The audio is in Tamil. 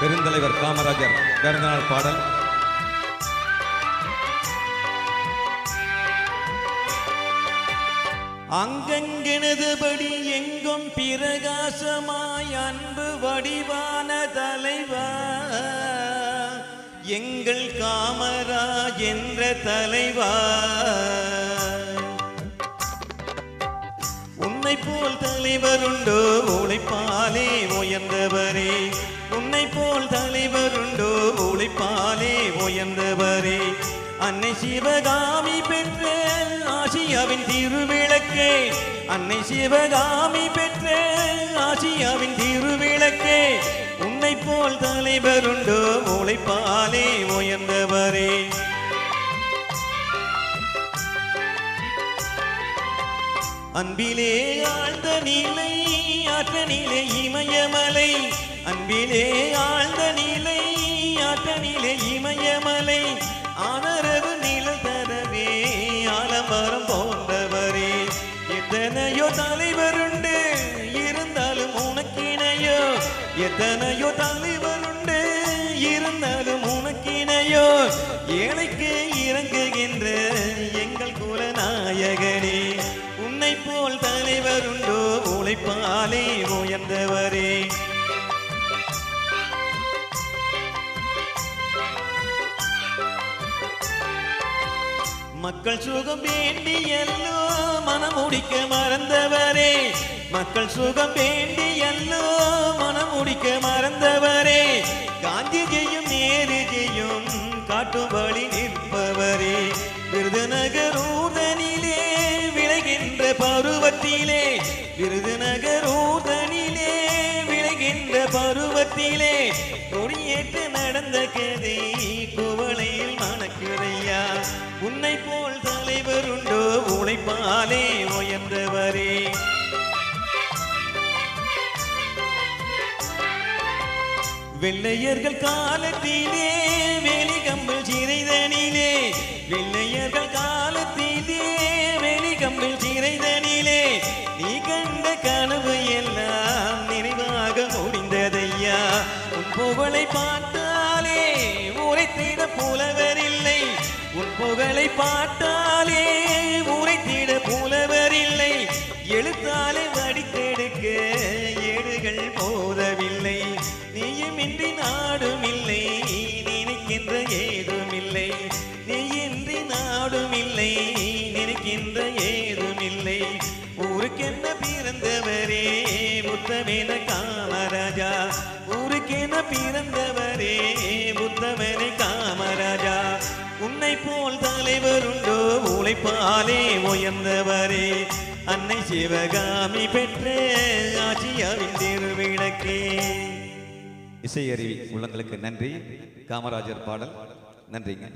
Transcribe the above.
பெருந்தலைவர் காமராஜர் பிறந்தநாள் பாடல். அங்கங்கெனதுபடி எங்கும் பிரகாசமாய் அன்பு வடிவான தலைவா. எங்கள் காமரா என்ற தலைவா. உன்னை போல் தலைவருண்டோ உழைப்பாலே உயர்ந்தவரே. உன்னை போல் தலைவருண்டோ உழைப்பாலே உயர்ந்தவரே. அன்னை சிவகாமி பெற்ற ஆசியாவின் திருவிளக்கே. அன்னை சிவகாமி பெற்ற ஆசியாவின் திருவிளக்கே. உன்னை போல் தலைவருண்டோ உழைப்பாலே உயர்ந்தவரே. அன்பிலே ஆழ்ந்த நிலை ஆற்ற நிலை இமயமலை. அன்பிலே ஆழ்ந்த நிலை ஆட்ட நிலை இமயமலை ஆதரவு நிழல் தரவே ஆலமரம் போன்றவரே. எத்தனையோ தலைவருண்டு இருந்தாலும் உனக்கிணையோ? எத்தனையோ தலைவருண்டு இருந்தாலும் உனக்கிணையோ? ஏழைக்கு இறங்குகின்ற எங்கள் குலநாயகனே உன்னை போல் தலைவருண்டோ? உழைப்பாலே உயர்ந்தவரே. மக்கள் சுகம் வேண்டி எல்லோ மனமுடிக்க மறந்தவரே. மக்கள் சுகம் வேண்டி எல்லோ மனம் முடிக்க மறந்தவரே. காந்திஜியும் நேருஜியும் காட்டும் வழி நிற்பவரே. விருதுநகர் ஊர்தனிலே விளைகின்ற பருவத்திலே. விருதுநகர் ஊர்தனிலே விளைகின்ற பருவத்திலே. கொடியேற்று நடந்த கதை குவளையில் மணக்குதையா போல் தலைவருண்டோ உழைப்பாலே உயர்ந்தவரே. வெள்ளையர்கள் காலத்திலே வேலிகம்பில் சிறைதனிலே. வெள்ளையர்கள் காலத்திலே வேலிகம்பில் சிறைதனிலே. நீ கண்ட கனவு எல்லாம் நிறைவாக முடிந்ததையா? உன் புகழை பார்த்தாலே உரைத்திட புலவரில்லை. உன் புகழை பார்த்தாலே உரைத்திட புலவரில்லை எழுத்தாலே வடித்தெடுக்க ஏடுகள் போதவில்லை. நீயும் இன்றி நாடும் இல்லை நினைக்கின்ற ஏதும் இல்லை நீ இன்றி நாடும் இல்லை நினைக்கின்ற ஏதும் இல்லை ஊருக்கென்ன பிறந்தவரே முத்தமென காமராஜா. ஊருக்கென பிறந்தவரே தலைவருண்டோ உழைப்பாலே உயர்ந்தவரே அன்னை சிவகாமி பெற்ற ஆட்சியாவின் திருவிளக்கே. இசையறிவி உள்ளங்களுக்கு நன்றி. காமராஜர் பாடல். நன்றிங்க.